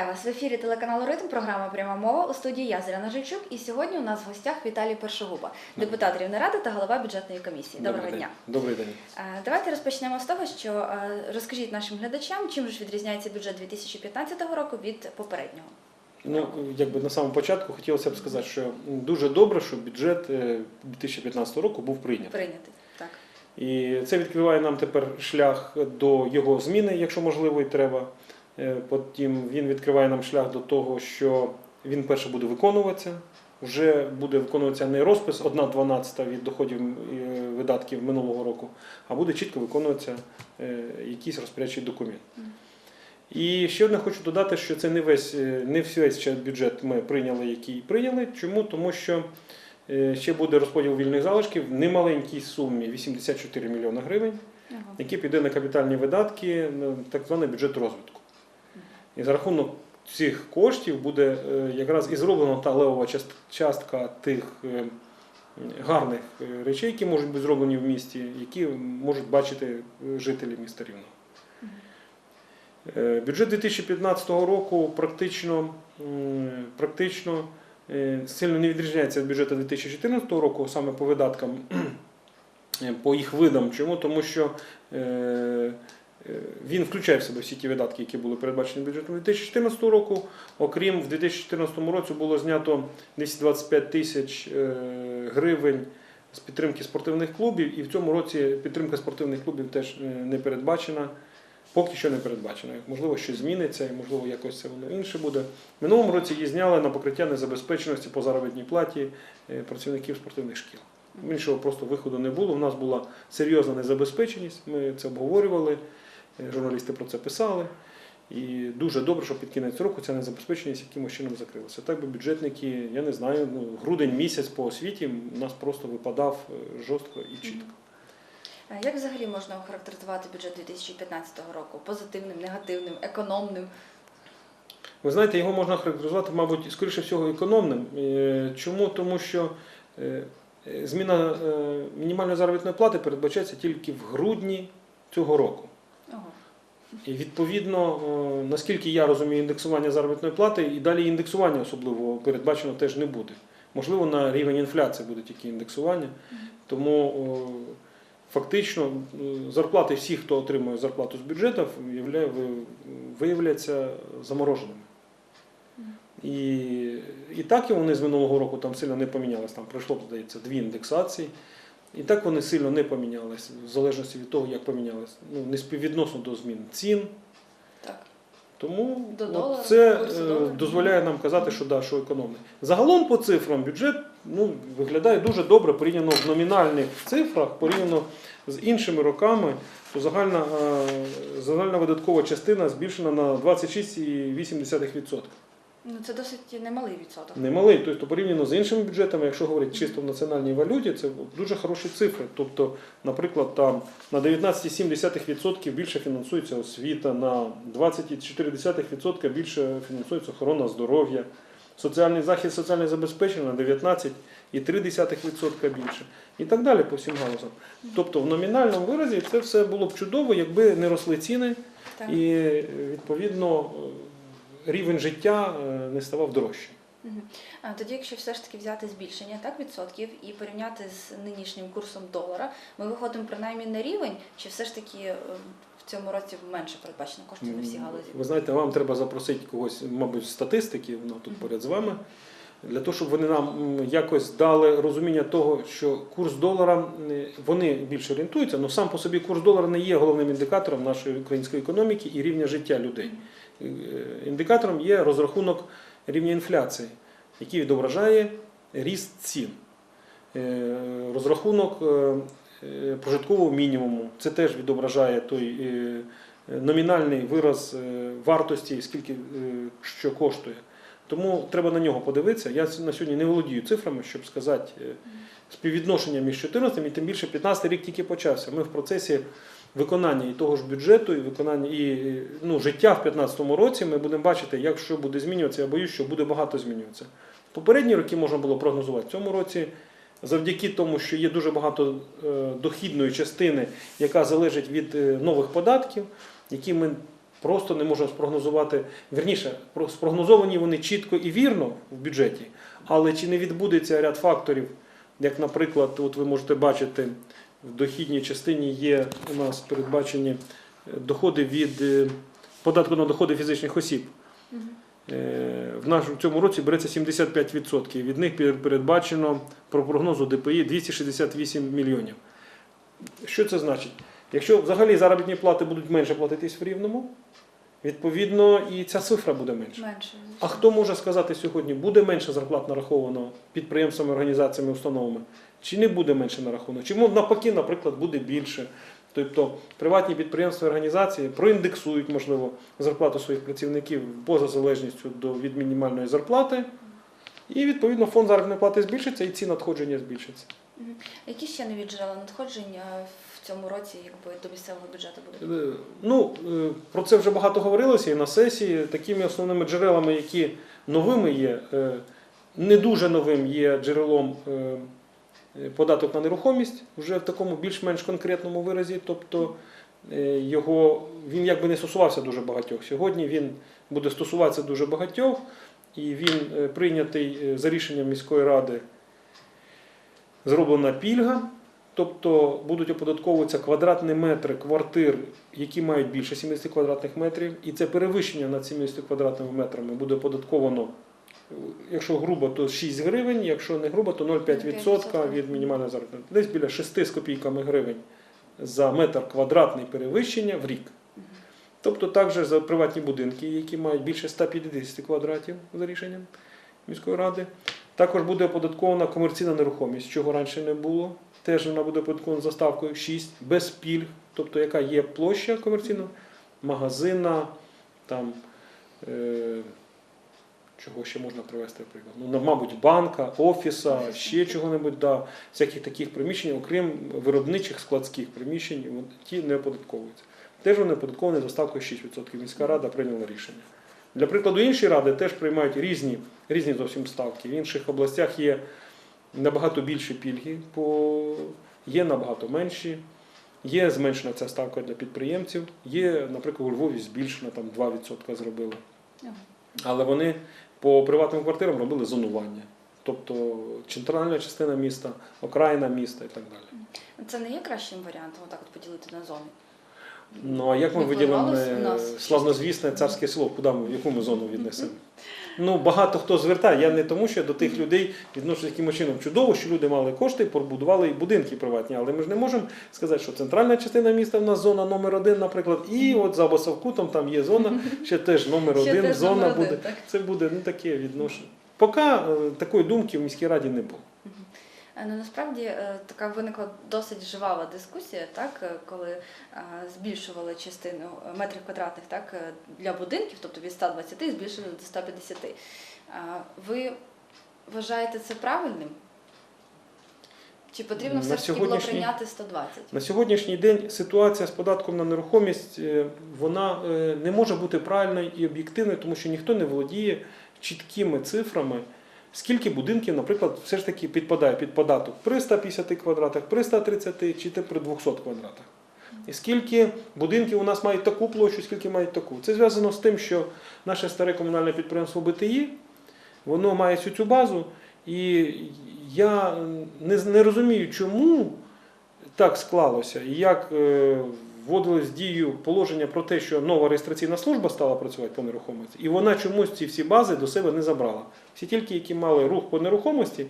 Вітаю вас в ефірі телеканалу Ритм. Програма Пряма мова у студії я Зоряна Жильчук. І сьогодні у нас в гостях Віталій Першогуба, депутат Рівнеради та голова бюджетної комісії. Доброго Добрий дня. день. Добрий день. Е, Давайте розпочнемо з того, що е, розкажіть нашим глядачам, чим ж відрізняється бюджет 2015 року від попереднього. Ну, якби на самому початку хотілося б сказати, що дуже добре, що бюджет е, 2015 року був прийнятий. Прийнятий. Так. І це відкриває нам тепер шлях до його зміни, якщо можливо і треба. Е, Потім він відкриває нам шлях до того, що він перше буде виконуватися. Вже буде виконуватися не розпис 1,12 від доходів е, видатків минулого року, а буде чітко виконуватися е, якийсь розпорядчий документ. І ще одне хочу додати, що це не весь не весь бюджет ми прийняли, який прийняли. Чому? Тому що ще буде розподіл вільних залишків в немаленькій сумі 84 мільйони гривень, Ага. які піде на капітальні видатки, так званий бюджет розвитку. І за рахунок цих коштів буде е, якраз і зроблена та левова частка тих е, гарних е, речей, які можуть бути зроблені в місті, які можуть бачити жителі міста Рівного. Бюджет 2015 року практично, практично сильно не відрізняється від бюджету 2014 року, саме по видаткам, по їх видам. Чому? Тому що він включає в себе всі ті видатки, які були передбачені бюджетом 2014 року. Окрім в 2014 році було знято 225 тисяч е, гривень з підтримки спортивних клубів, і в цьому році підтримка спортивних клубів теж е, не передбачена. Поки що не передбачено. Можливо, щось зміниться, і можливо, якось це воно інше буде. Минулому році її зняли на покриття незабезпеченості по заробітній платі е, працівників спортивних шкіл. Іншого просто виходу не було. У нас була серйозна незабезпеченість. Ми це обговорювали, е, журналісти про це писали. І дуже добре, що під кінець року ця незабезпеченість якимось чином закрилася. Так би бюджетники, я не знаю, ну, грудень місяць по освіті у нас просто випадав е, жорстко і чітко. Як взагалі можна охарактеризувати бюджет 2015 року? Позитивним, негативним, економним? Ви знаєте, його можна характеризувати, мабуть, скоріше всього, економним. Е, Чому? Тому що е, зміна мінімальної заробітної плати передбачається тільки в грудні цього року. І відповідно, е, наскільки я розумію, індексування заробітної плати, і далі індексування особливо передбачено теж не буде. Можливо, на рівень інфляції буде тільки індексування. Тому фактично е, зарплати всіх, хто отримує зарплату з бюджету, виявляться замороженими. І, і так і вони з минулого року там сильно не помінялись. Там пройшло, здається, дві індексації. І так вони сильно не помінялись, в залежності від того, як помінялись. Ну, не співвідносно до змін цін. Так. Тому До от долара, це е, дозволяє нам казати, що да, що економний. Загалом по цифрам бюджет ну, виглядає дуже добре порівняно в номінальних цифрах, порівняно з іншими роками, то загальна, е, загальна видаткова частина збільшена на 26,8%. Ну це досить немалий відсоток. Немалий, тобто порівняно з іншими бюджетами, якщо говорити чисто в національній валюті, це дуже хороші цифри. Тобто, наприклад, там на 19,7% більше фінансується освіта, на 20,4% більше фінансується охорона здоров'я, соціальний захист, соціальне забезпечення на 19,3% більше і так далі по всім галузам. Тобто в номінальному виразі це все було б чудово, якби не росли ціни Так. і відповідно рівень життя е, не ставав дорожчим. А тоді, якщо все ж таки взяти збільшення так відсотків і порівняти з нинішнім курсом долара, ми виходимо принаймні на рівень, чи все ж таки е, в цьому році менше передбачено коштів на всі галузі? Ви знаєте, вам треба запросити когось, мабуть, статистики, вона тут поряд з вами, для того, щоб вони нам якось дали розуміння того, що курс долара вони більше орієнтуються, але сам по собі курс долара не є головним індикатором нашої української економіки і рівня життя людей. Індикатором є розрахунок рівня інфляції, який відображає ріст цін. Е, Розрахунок е, е, прожиткового мінімуму це теж відображає той номінальний вираз вартості, скільки що коштує. Тому треба на нього подивитися. Я на сьогодні не володію цифрами, щоб сказати співвідношення між 14 і тим більше 15 рік тільки почався. Ми в процесі виконання і того ж бюджету, і виконання і ну, життя в 2015 році. Ми будемо бачити, як що буде змінюватися. Я боюсь, що буде багато змінюватися. Попередні роки можна було прогнозувати. В цьому році, завдяки тому, що є дуже багато е, дохідної частини, яка залежить від е, нових податків, які ми просто не можемо спрогнозувати. Вірніше, спрогнозовані вони чітко і вірно в бюджеті, але чи не відбудеться ряд факторів, як, наприклад, от ви можете бачити, в дохідній частині є у нас передбачені е, доходи від е, податку на доходи фізичних осіб. Е, В нашому цьому році береться 75%. Від них передбачено про прогнозу ДПІ 268 мільйонів. Що це значить? Якщо взагалі заробітні плати будуть менше платитись в рівному, відповідно і ця цифра буде менша. Менше. А хто може сказати сьогодні, буде менше зарплат нараховано підприємствами, організаціями, установами, чи не буде менше нараховано? Чи мов, навпаки, наприклад, буде більше? Тобто приватні підприємства і організації проіндексують, можливо, зарплату своїх працівників поза залежністю до, від мінімальної зарплати, і відповідно фонд заробітної плати збільшиться і ці надходження збільшаться. Які ще нові джерела надходження в цьому році якби, до місцевого бюджету будуть? Е, Ну, е, про це вже багато говорилося і на сесії. Такими основними джерелами, які новими є, е, не дуже новим є джерелом податок на нерухомість, вже в такому більш-менш конкретному виразі. Тобто е, його, він якби не стосувався дуже багатьох. Сьогодні він буде стосуватися дуже багатьох, і він е, прийнятий е, за рішенням міської ради. Зроблена пільга, Тобто будуть оподатковуватися квадратні метри квартир, які мають більше 70 квадратних метрів, і це перевищення над 70 квадратними метрами буде оподатковано, е, якщо грубо, то 6 гривень, якщо не грубо, то 0,5% від мінімальної заробітної. Десь біля 6 з копійками гривень за метр квадратний перевищення в рік. Тобто також за приватні будинки, які мають більше 150 квадратів за рішенням міської ради. Також буде оподаткована комерційна нерухомість, чого раніше не було. Теж вона буде оподаткована за ставкою 6, без пільг, тобто яка є площа комерційна, магазина, там, е, чого ще можна привести, приклад. Ну, мабуть, банка, офіса, Офіса. ще чого-небудь, да, всяких таких приміщень, окрім виробничих складських приміщень, ті не оподатковуються. Теж вони оподатковані за ставкою 6%. Міська рада прийняла рішення. Для прикладу, інші ради теж приймають різні, різні зовсім ставки. В інших областях є набагато більші пільги, по, є набагато менші. Є зменшена ця ставка для підприємців, є, наприклад, у Львові збільшена, там 2% зробили. Але вони по приватним квартирам робили зонування. Тобто центральна частина міста, окраїна міста і так далі. Це не є кращим варіантом отак от поділити на зони. Ну а як ми виділимо е, славнозвісне царське село? Куди ми, в яку ми зону віднесемо? Ну, багато хто звертає. Я не тому, що я до тих людей відношусь якимось чином. Чудово, що люди мали кошти, побудували і будинки приватні. Але ми ж не можемо сказати, що центральна частина міста в нас зона номер один, наприклад, і от за Босавкутом там є зона, ще теж номер Ще один, теж зона номер буде. Це буде ну, таке відношення. Поки е, такої думки в міській раді не було. Е, Ну насправді е, така виникла досить жвава дискусія, так е, коли збільшували частину метрів квадратних так для будинків, тобто від 120 збільшили до 150. Е, Ви вважаєте це правильним? Чи потрібно все ж таки було прийняти 120? На сьогоднішній день ситуація з податком на нерухомість вона не може бути правильною і об'єктивною, тому що ніхто не володіє чіткими цифрами, скільки будинків, наприклад, все ж таки підпадає під податок при 150 квадратах, при 130 чи при 200 квадратах. І скільки будинків у нас мають таку площу, скільки мають таку. Це зв'язано з тим, що наше старе комунальне підприємство БТІ, воно має всю цю базу, і я не, не розумію, чому так склалося, і як е, вводилось в дію положення про те, що нова реєстраційна служба стала працювати по нерухомості, і вона чомусь ці всі бази до себе не забрала. Всі тільки, які мали рух по нерухомості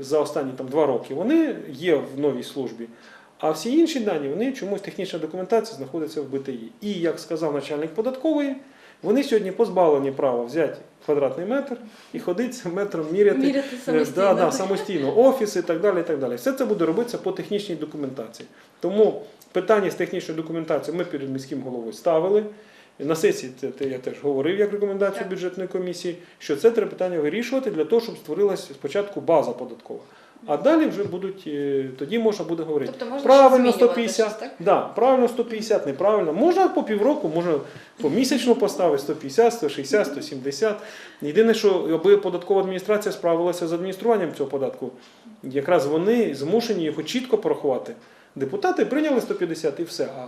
за останні там, два роки, вони є в новій службі. А всі інші дані, вони чомусь технічна документація знаходиться в БТІ. І як сказав начальник податкової, вони сьогодні позбавлені права взяти квадратний метр і ходити цим метром міряти Міряти Е, самостійно. Да, да, самостійно, офіси і так далі. І так далі. Все це буде робитися по технічній документації. Тому питання з технічною документацією ми перед міським головою ставили. На сесії це, це я теж говорив як рекомендацію Так. бюджетної комісії, що це треба питання вирішувати для того, щоб створилася спочатку база податкова. А далі вже будуть, е, тоді можна буде говорити. Тобто можна Правильно 150, щось, так? да, правильно 150, неправильно. Можна по півроку, можна помісячно поставити 150, 160, 170. Єдине, що аби податкова адміністрація справилася з адмініструванням цього податку, якраз вони змушені його чітко порахувати. Депутати прийняли 150 і все. А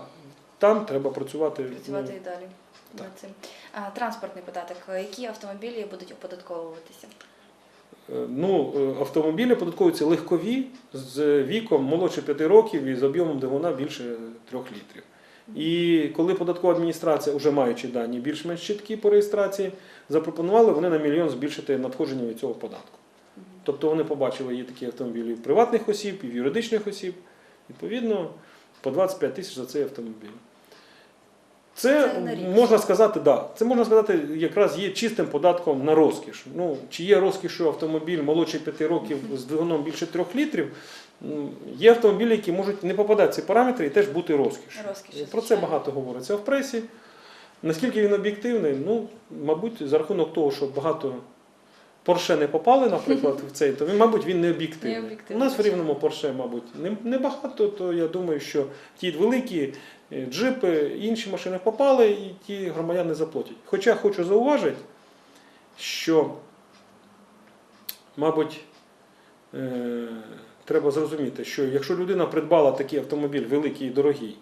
там треба працювати. Працювати ну, і далі. Так. над цим. А, транспортний податок. Які автомобілі будуть оподатковуватися? Е, Ну, е, автомобілі податковуються легкові з віком молодше 5 років і з об'ємом двигуна більше 3 літрів. І коли податкова адміністрація, вже маючи дані більш-менш чіткі по реєстрації, запропонували вони на мільйон збільшити надходження від цього податку. Тобто вони побачили, є такі автомобілі і в приватних осіб, і в юридичних осіб. Відповідно, по 25 тисяч за цей автомобіль. Це, Це можна сказати, да, це можна сказати, якраз є чистим податком на розкіш. Ну, чи є розкішою автомобіль молодше 5 років з двигуном більше 3 літрів? Є автомобілі, які можуть не попадати в ці параметри і теж бути розкішою. Розкішю, Про це багато говориться в пресі. Наскільки він об'єктивний? Ну, мабуть, за рахунок того, що багато Порше не попали, наприклад, в цей, то він, мабуть, він не об'єктивний. Не У нас в рівному Порше, мабуть, не, не то я думаю, що ті великі е, джипи, інші машини попали, і ті громадяни заплатять. Хоча хочу зауважити, що, мабуть, е, треба зрозуміти, що якщо людина придбала такий автомобіль великий і дорогий,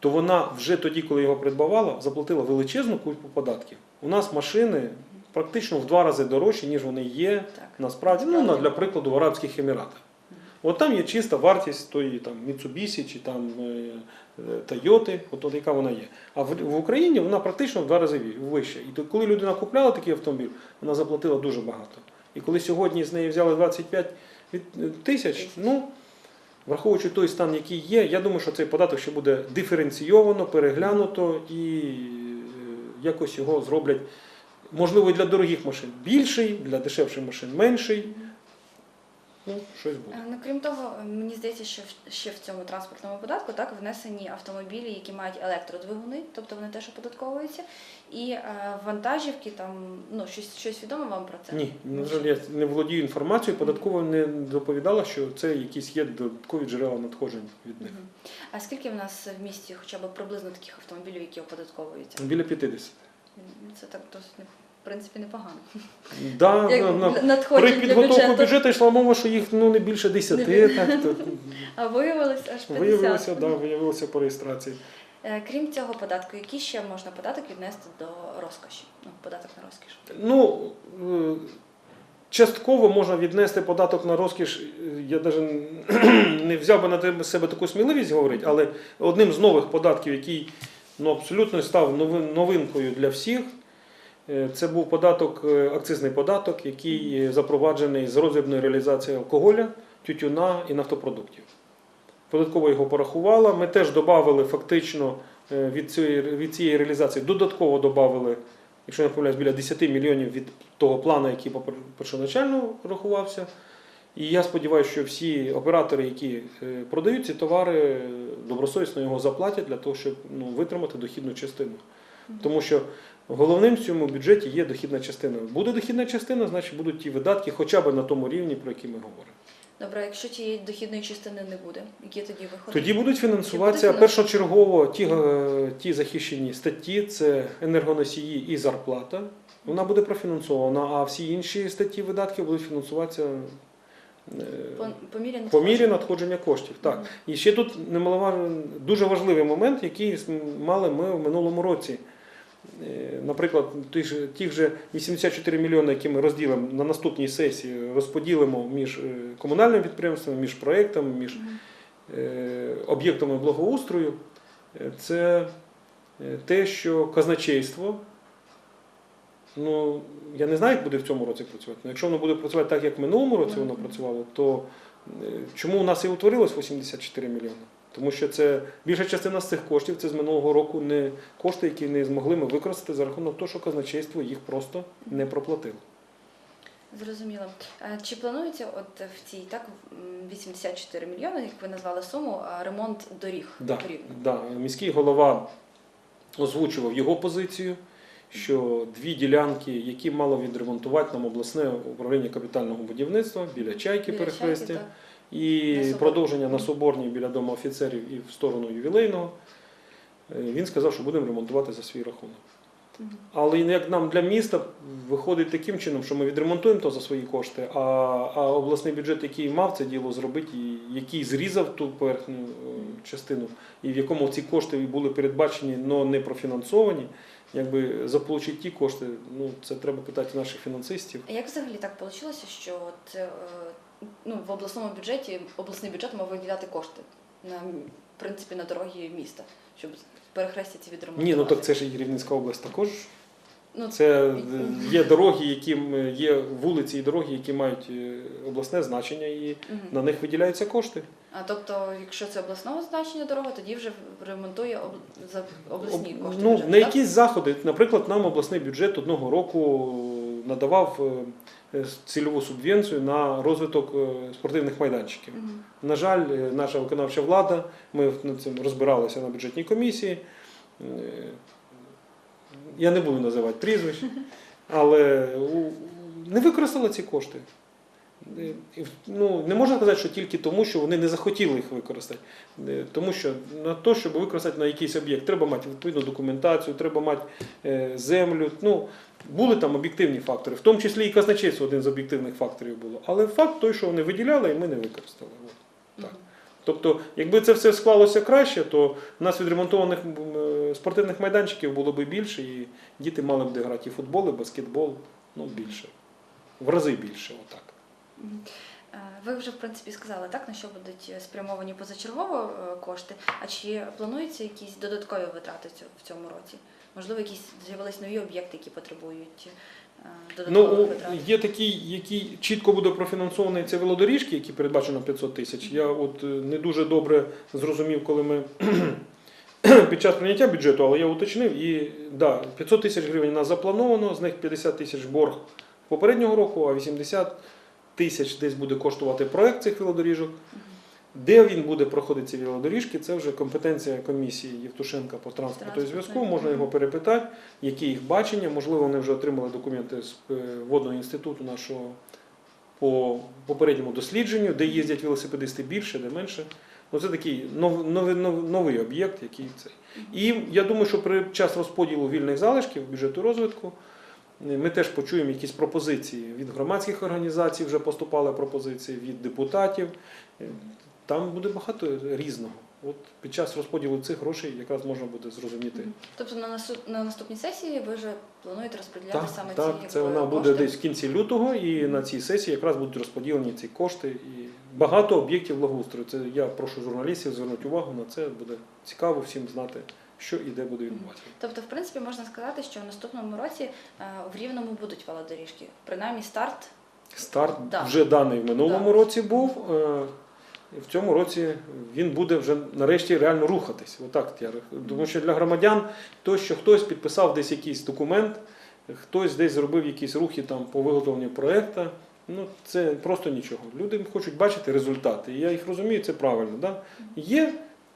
то вона вже тоді, коли його придбавала, заплатила величезну купу податків. У нас машини практично в два рази дорожчі, ніж вони є Так. насправді, ну, для прикладу, в Арабських Еміратах. От там є чиста вартість тої там Mitsubishi чи там е, е, Toyota, от, от яка вона є. А в, в Україні вона практично в два рази вища. І то, коли людина купляла такий автомобіль, вона заплатила дуже багато. І коли сьогодні з неї взяли 25 е, тисяч, ну враховуючи той стан, який є, я думаю, що цей податок ще буде диференційовано, переглянуто і якось його зроблять. Можливо, і для дорогих машин більший, для дешевших машин менший. Ну, щось буде. Е, Ну, крім того, мені здається, що ще в цьому транспортному податку так внесені автомобілі, які мають електродвигуни, тобто вони теж оподатковуються, і е, вантажівки там ну щось щось відомо вам про це? Ні, на жаль, я не володію інформацією. Податкова не доповідала, що це якісь є додаткові джерела надходжень від них. А скільки в нас в місті хоча б приблизно таких автомобілів, які оподатковуються? Біля 50. Ну, Це так досить не- в принципі непогано. Да, Як на- на- при для підготовку бюджету. бюджету йшла мова, що їх ну, не більше 10, Не так, то А виявилось аж 50. виявилося, да, виявилося по реєстрації. Е, Крім цього податку, який ще можна податок віднести до розкоші? Ну, податок на розкіш. Ну, е, частково можна віднести податок на розкіш. Я навіть не взяв би на тебе- себе таку сміливість говорити, але одним з нових податків, який ну, абсолютно став новин- новинкою для всіх, це був податок, е, акцизний податок, який е, запроваджений з роздрібної реалізації алкоголя, тютюна і нафтопродуктів. Податково його порахувала. Ми теж додали фактично е, від цієї, від цієї реалізації додатково додали, якщо не помиляюсь, біля 10 мільйонів від того плану, який першоначально рахувався. І я сподіваюся, що всі оператори, які е, продають ці товари, е, добросовісно його заплатять для того, щоб ну, витримати дохідну частину. Тому що головним в цьому бюджеті є дохідна частина. Буде дохідна частина, значить будуть ті видатки хоча б на тому рівні, про які ми говоримо. Добре, а якщо тієї дохідної частини не буде, які тоді виходять? Тоді будуть фінансуватися буде першочергово ті, е, ті захищені статті, це енергоносії і зарплата. Вона буде профінансована, а всі інші статті видатків будуть фінансуватися е, по, по мірі по мірі надходження коштів. Так. Мгм. І ще тут немаловажний, дуже важливий момент, який мали ми в минулому році. Е, Наприклад, тих же, тих же 84 мільйони, які ми розділимо на наступній сесії, розподілимо між е, комунальними підприємствами, між проектами, між е, об'єктами благоустрою, це те, що казначейство, ну, я не знаю, як буде в цьому році працювати. але якщо воно буде працювати так, як в минулому році воно працювало, то чому у нас і утворилось 84 мільйони? Тому що це більша частина з цих коштів це з минулого року не кошти, які не змогли ми використати за рахунок того, що казначейство їх просто не проплатило. Зрозуміло. Е, Чи планується от в цій так 84 мільйони, як ви назвали суму, ремонт доріг Да, да. Міський голова озвучував його позицію, що дві ділянки, які мало відремонтувати нам обласне управління капітального будівництва біля чайки Біля перехрестя, Чайки. І На продовження на Соборній біля дому офіцерів і в сторону ювілейного. Е, Він сказав, що будемо ремонтувати за свій рахунок. Але як нам для міста виходить таким чином, що ми відремонтуємо то за свої кошти, а, а обласний бюджет, який мав це діло зробити, який зрізав ту поверхню е, частину, і в якому ці кошти були передбачені, але не профінансовані, якби заполучити ті кошти, ну це треба питати наших фінансистів. А як взагалі так вийшло, що от, е, ну, в обласному бюджеті обласний бюджет мав виділяти кошти на в принципі на дороги міста, щоб перехрестя ці відремонтувати? Ні, ну так це ж і Рівненська область також. Ну, Це е, є дороги, які є вулиці і дороги, які мають е, обласне значення, і мгм. на них виділяються кошти. А тобто, якщо це обласного значення дорога, тоді вже ремонтує об... за обласні Об- кошти. Ну, бюджет, на так? якісь заходи, наприклад, нам обласний бюджет одного року надавав е, е, цільову субвенцію на розвиток е, спортивних майданчиків. На жаль, е, наша виконавча влада, ми над цим розбиралися на бюджетній комісії. е, Я не буду називати прізвищ, але не використала ці кошти. Е, Ну, не можна сказати, що тільки тому, що вони не захотіли їх використати. Е, Тому що на те, щоб використати на якийсь об'єкт, треба мати відповідну документацію, треба мати е, землю. Ну, були там об'єктивні фактори, в тому числі і казначейство один з об'єктивних факторів було. Але факт той, що вони виділяли, і ми не використали. От. Так. Тобто, якби це все склалося краще, то у нас відремонтованих е, спортивних майданчиків було б більше, і діти мали б де грати і футбол, і баскетбол, ну більше. В рази більше, отак. Е, Ви вже в принципі сказали так, на що будуть е, спрямовані позачергово кошти. А чи плануються якісь додаткові витрати в цьому році? Можливо, якісь з'явились нові об'єкти, які потребують е, Ну, додаткових витрат? є такі, які чітко буде профінансований це велодоріжки, які передбачено 500 тисяч. Я от е, не дуже добре зрозумів, коли ми під час прийняття бюджету, але я уточнив, і да, 500 тисяч гривень у нас заплановано, з них 50 тисяч борг попереднього року, а 80 тисяч десь буде коштувати проект цих велодоріжок. Де він буде проходити ці велодоріжки, це вже компетенція комісії Євтушенка по транспорту і зв'язку. Можна його перепитати, які їх бачення. Можливо, вони вже отримали документи з е, водного інституту нашого по попередньому дослідженню, де їздять велосипедисти більше, де менше. Ну, це такий нов, новий, нов- новий об'єкт, який цей. І я думаю, що при час розподілу вільних залишків бюджету розвитку е, ми теж почуємо якісь пропозиції від громадських організацій, вже поступали пропозиції від депутатів. Е, Там буде багато різного. От під час розподілу цих грошей якраз можна буде зрозуміти. Тобто на, на наступній сесії ви вже плануєте розподіляти Так, саме так, ці це е, вона буде кошти? десь в кінці лютого, і на цій сесії якраз будуть розподілені ці кошти і багато об'єктів благоустрою. Це я прошу журналістів звернути увагу на це. Буде цікаво всім знати, що і де буде відбуватися. Тобто, в принципі, можна сказати, що в наступному році е, в Рівному будуть велодоріжки. Принаймні старт. Старт Да. вже даний в минулому Да. році був. В цьому році він буде вже нарешті реально рухатись. Отак я тому що для громадян то, що хтось підписав десь якийсь документ, хтось десь зробив якісь рухи там по виготовленню проекту. Ну це просто нічого. Люди хочуть бачити результати. І я їх розумію, це правильно. Да? Є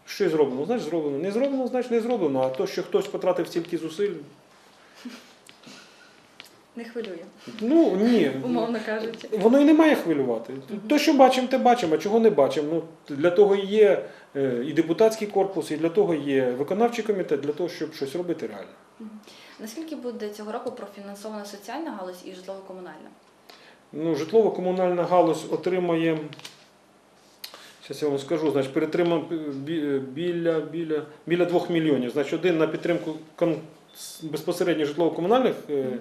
щось зроблено, значить зроблено. Не зроблено, значить не зроблено. А то, що хтось потратив стільки зусиль, Не хвилює, ну ні. умовно кажучи. Воно і не має хвилювати. То, що бачимо, те бачимо, а чого не бачимо. Ну, для того є е, і депутатський корпус, і для того є виконавчий комітет, для того, щоб щось робити реально. Наскільки буде цього року профінансована соціальна галузь і житлово-комунальна? Ну, житлово-комунальна галузь отримає. Зараз я вам скажу, значить, перетримав біля, біля, біля 2 мільйонів. Значить, один на підтримку кон- безпосередньо житлово-комунальних е, е,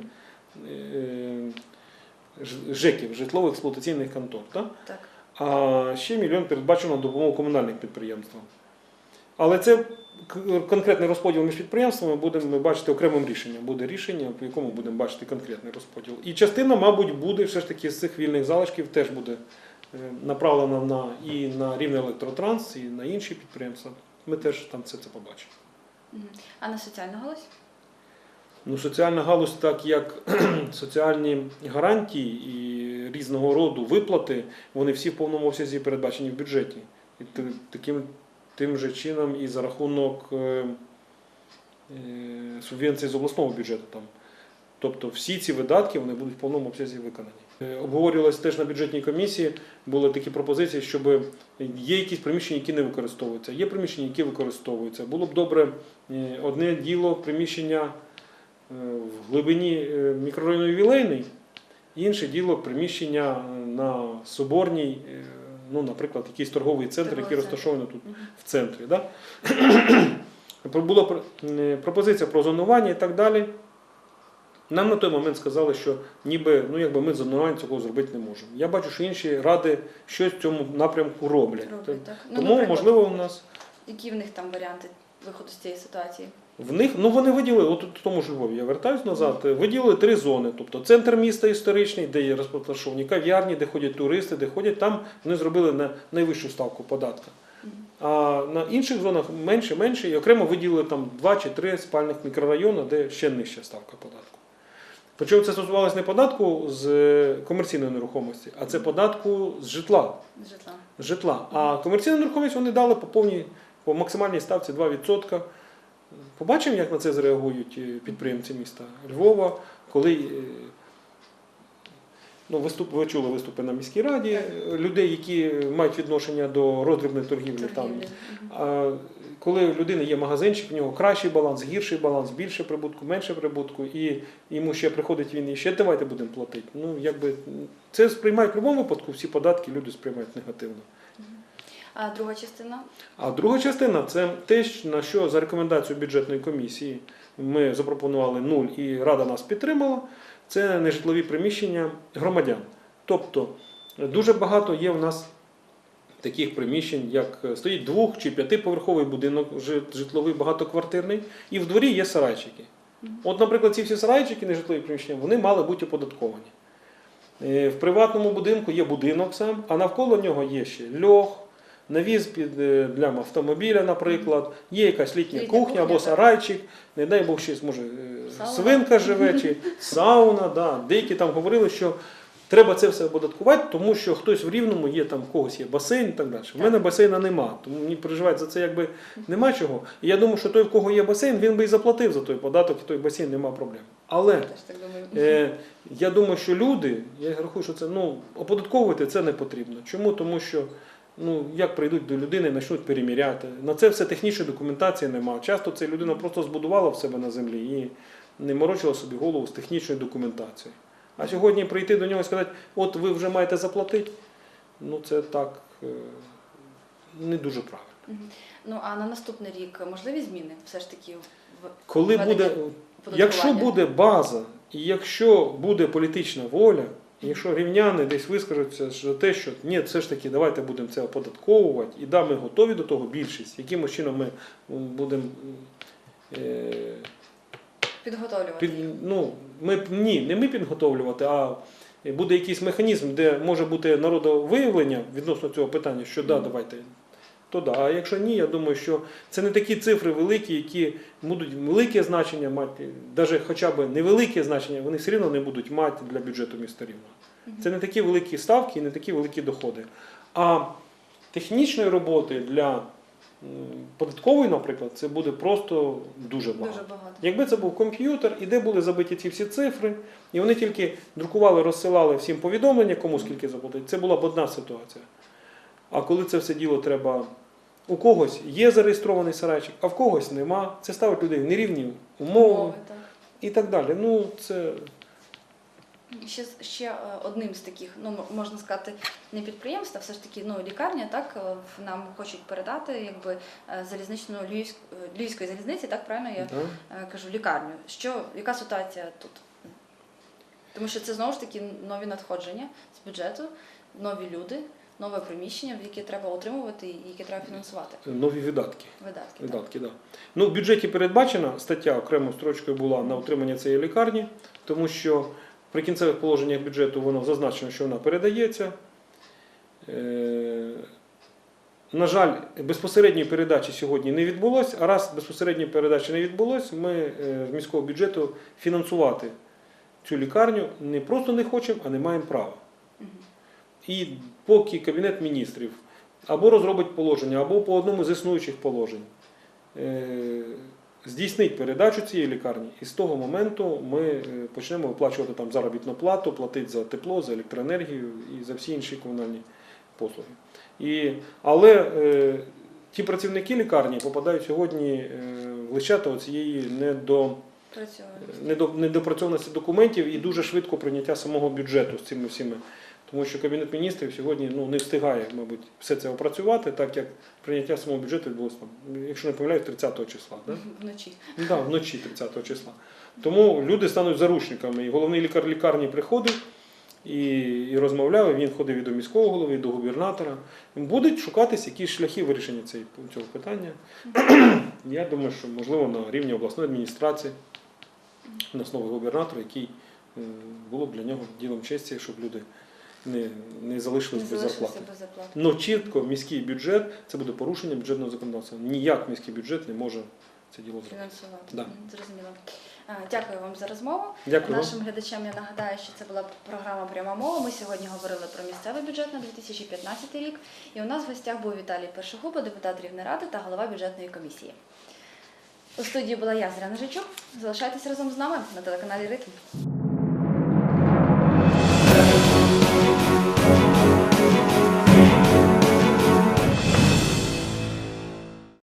ж- ЖЕКів, житлово-експлуатаційних контор. Так? Так. А ще мільйон передбачено на допомогу комунальним підприємствам. Але це конкретний розподіл між підприємствами будемо бачити окремим рішенням. Буде рішення, по якому будемо бачити конкретний розподіл. І частина, мабуть, буде все ж таки з цих вільних залишків теж буде е, направлена на і на рівне електротранс, і на інші підприємства. Ми теж там все це побачимо. А на соціальну галузь? Ну, соціальна галузь, так як соціальні гарантії і різного роду виплати, вони всі в повному обсязі передбачені в бюджеті. І таким тим же чином і за рахунок е, е, з обласного бюджету. Там. Тобто всі ці видатки вони будуть в повному обсязі виконані. Е, Обговорювалось теж на бюджетній комісії, були такі пропозиції, щоб є якісь приміщення, які не використовуються, є приміщення, які використовуються. Було б добре одне діло приміщення в глибині е, мікрорайону Ювілейний, інше діло приміщення е, на Соборній, е, ну, наприклад, якийсь торговий центр, який розташований тут в центрі. Да? була е, пропозиція про зонування і так далі. Нам на той момент сказали, що ніби ну, якби ми зонування цього зробити не можемо. Я бачу, що інші ради щось в цьому напрямку роблять. Роблять, так. Ну, Тому, наприклад, можливо, у нас Які в них там варіанти виходу з цієї ситуації? В них, ну вони виділили, от в тому ж Львові, я вертаюсь назад, виділили три зони. Тобто центр міста історичний, де є розташовані кав'ярні, де ходять туристи, де ходять, там вони зробили на найвищу ставку податка. А на інших зонах менше, менше, і окремо виділили там два чи три спальних мікрорайони, де ще нижча ставка податку. Причому це стосувалося не податку з е, комерційної нерухомості, а це податку з житла. з житла? з житла. А комерційну нерухомість вони дали по повній, по максимальній ставці 2%. Побачимо, як на це зреагують е, підприємці міста Львова, коли е, ну, виступ, ви чули виступи на міській раді е, людей, які мають відношення до роздрібної торгівлі. Там. А коли у людини є магазинчик, в нього кращий баланс, гірший баланс, більше прибутку, менше прибутку, і йому ще приходить він і ще давайте будемо платити. Ну, якби це сприймають в будь-якому випадку, всі податки люди сприймають негативно. А друга частина? А друга частина це те, на що за рекомендацією бюджетної комісії ми запропонували нуль і Рада нас підтримала. Це нежитлові приміщення громадян. Тобто дуже багато є в нас таких приміщень, як стоїть двох чи п'ятиповерховий будинок житловий багатоквартирний, і в дворі є сарайчики. От, наприклад, ці всі сарайчики, нежитлові приміщення, вони мали бути оподатковані. Е, В приватному будинку є будинок сам, а навколо нього є ще льох, навіз під е, для автомобіля, наприклад, є якась літня кухня або сарайчик, не дай Бог щось може е, свинка живе чи сауна. Да. Деякі там говорили, що треба це все оподаткувати, тому що хтось в рівному є там в когось є басейн і так далі. У мене басейна нема, тому мені переживати за це якби нема чого. І я думаю, що той, в кого є басейн, він би і заплатив за той податок, і той басейн нема проблем. Але. Е, я думаю, що люди, я рахую, що це ну, оподатковувати це не потрібно. Чому? Тому що ну, як прийдуть до людини, почнуть переміряти. На це все технічної документації немає. Часто це людина просто збудувала в себе на землі і не морочила собі голову з технічною документацією. А сьогодні прийти до нього і сказати, от ви вже маєте заплатити, ну це так е, не дуже правильно. Ну а на наступний рік можливі зміни все ж таки в Коли буде, якщо буде база, і якщо буде політична воля, якщо рівняни десь вискажуться за те, що ні, все ж таки давайте будемо це оподатковувати, і да, ми готові до того більшість, яким чином ми будемо. Е, підготовлювати під, ну, ми, ні, не ми підготовлювати, а буде якийсь механізм, де може бути народовиявлення відносно цього питання, що да, давайте. То да. А якщо ні, я думаю, що це не такі цифри великі, які будуть велике значення мати, навіть хоча б невелике значення, вони все одно не будуть мати для бюджету міста Рівного. Це не такі великі ставки і не такі великі доходи. А технічної роботи для податкової, наприклад, це буде просто дуже багато. Дуже багато. Якби це був комп'ютер, і де були забиті ці всі цифри, і вони тільки друкували, розсилали всім повідомлення, кому скільки заплатити, це була б одна ситуація. А коли це все діло треба. У когось є зареєстрований сарайчик, а в когось нема. Це ставить людей в нерівні умови Умови, так. і так далі. Ну, це Ще, ще е, одним з таких, ну можна сказати, не підприємства, все ж таки ну, лікарня, так е, нам хочуть передати якби е, залізничну Львівськ- е, Львівської залізниці, так правильно я е, кажу, лікарню. Що, яка ситуація тут? Тому що це знову ж таки нові надходження з бюджету, нові люди, нове приміщення, в яке треба отримувати і яке треба фінансувати. нові видатки. Видатки. так. Да. Ну, в бюджеті передбачена стаття окремою строчкою була на утримання цієї лікарні, тому що в прикінцевих положеннях бюджету воно зазначено, що вона передається. Е, на жаль, безпосередньої передачі сьогодні не відбулося, а раз безпосередньої передачі не відбулося, ми е, з міського бюджету фінансувати цю лікарню не просто не хочемо, а не маємо права. І поки Кабінет міністрів або розробить положення, або по одному з існуючих положень е, здійснить передачу цієї лікарні, і з того моменту ми е, почнемо виплачувати там заробітну плату, платити за тепло, за електроенергію і за всі інші комунальні послуги. І, але е, ті працівники лікарні попадають сьогодні е, в лищата цієї недо недо- недопрацьованості документів і дуже швидко прийняття самого бюджету з цими всіми Тому що Кабінет міністрів сьогодні ну, не встигає, мабуть, все це опрацювати, так як прийняття самого бюджету відбулося якщо не помиляюсь, 30 числа. Да? Вночі. Ну, да, вночі 30 числа. Тому люди стануть заручниками. І головний лікар лікарні приходив і, і розмовляв, і він ходив і до міського голови, і до губернатора. Будуть шукатись якісь шляхи вирішення цього питання. Я думаю, що можливо на рівні обласної адміністрації, на основі губернатора, який е, було б для нього ділом честі, щоб люди не, не Не залишились без залишилося зарплати. без зарплати. Ну чітко міський бюджет це буде порушення бюджетного законодавства. Ніяк міський бюджет не може це діло зробити. Фінансувати. Да. Зрозуміло. Дякую вам за розмову. Дякую. Нашим глядачам я нагадаю, що це була програма Пряма мова. Ми сьогодні говорили про місцевий бюджет на 2015 рік. І у нас в гостях був Віталій Першогуба, депутат Рівнеради та голова бюджетної комісії. У студії була я, Зряна Жичук. Залишайтесь разом з нами на телеканалі Ритм.